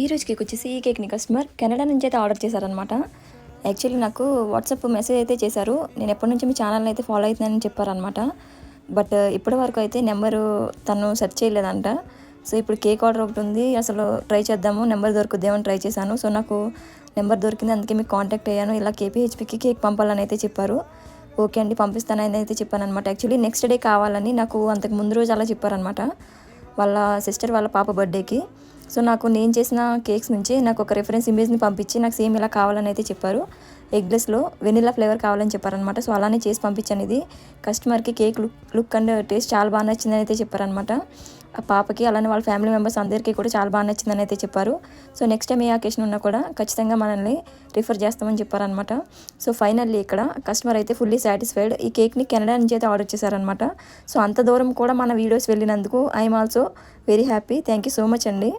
ఈ రోజు కేక్ వచ్చేసి ఈ కేక్ని కస్టమర్ కెనడా నుంచి అయితే ఆర్డర్ చేశారనమాట యాక్చువల్లీ నాకు వాట్సాప్ మెసేజ్ అయితే చేశారు. నేను ఎప్పటి నుంచి మీ ఛానల్ని అయితే ఫాలో అవుతున్నానని చెప్పారనమాట బట్ uh, ఇప్పటి వరకు అయితే నెంబరు తను సెర్చ్ చేయలేదంట. సో ఇప్పుడు కేక్ ఆర్డర్ ఒకటి ఉంది. అసలు ట్రై చేద్దాము. నెంబర్ దొరుకుద్దేమని ట్రై చేశాను. సో నాకు నెంబర్ దొరికింది. అందుకే మీకు కాంటాక్ట్ అయ్యాను. ఇలా కేపీహెచ్పికి కేక్ పంపాలని అయితే చెప్పారు. ఓకే అండి పంపిస్తానని అయితే చెప్పాను అనమాట యాక్చువల్లీ నెక్స్ట్ డే కావాలని నాకు అంతకు ముందు రోజు అలా చెప్పారనమాట వాళ్ళ సిస్టర్ వాళ్ళ పాప బర్త్డేకి. సో నాకు నేను చేసిన కేక్స్ నుంచి నాకు ఒక రెఫరెన్స్ ఇమేజ్ని పంపించి నాకు సేమ్ ఇలా కావాలని అయితే చెప్పారు. ఎగ్లెస్లో వెనిలా ఫ్లేవర్ కావాలని చెప్పారనమాట సో అలానే చేసి పంపించాను ఇది కస్టమర్కి cake look look and taste చాలా బాగా నచ్చిందని అయితే చెప్పారనమాట పాపకి అలానే వాళ్ళ ఫ్యామిలీ మెంబర్స్ అందరికీ కూడా చాలా బాగా నచ్చిందని అయితే చెప్పారు. సో నెక్స్ట్ టైం ఏ అకేషన్ ఉన్నా కూడా ఖచ్చితంగా మనల్ని రిఫర్ చేస్తామని చెప్పారనమాట సో ఫైనల్లీ ఇక్కడ కస్టమర్ అయితే ఫుల్లీ సాటిస్ఫైడ్. ఈ కేక్ని కెనడా నుంచి అయితే ఆర్డర్ చేశారనమాట సో అంత దూరం కూడా మన videos వెళ్ళినందుకు I'm also very happy. Thank you so much అండి.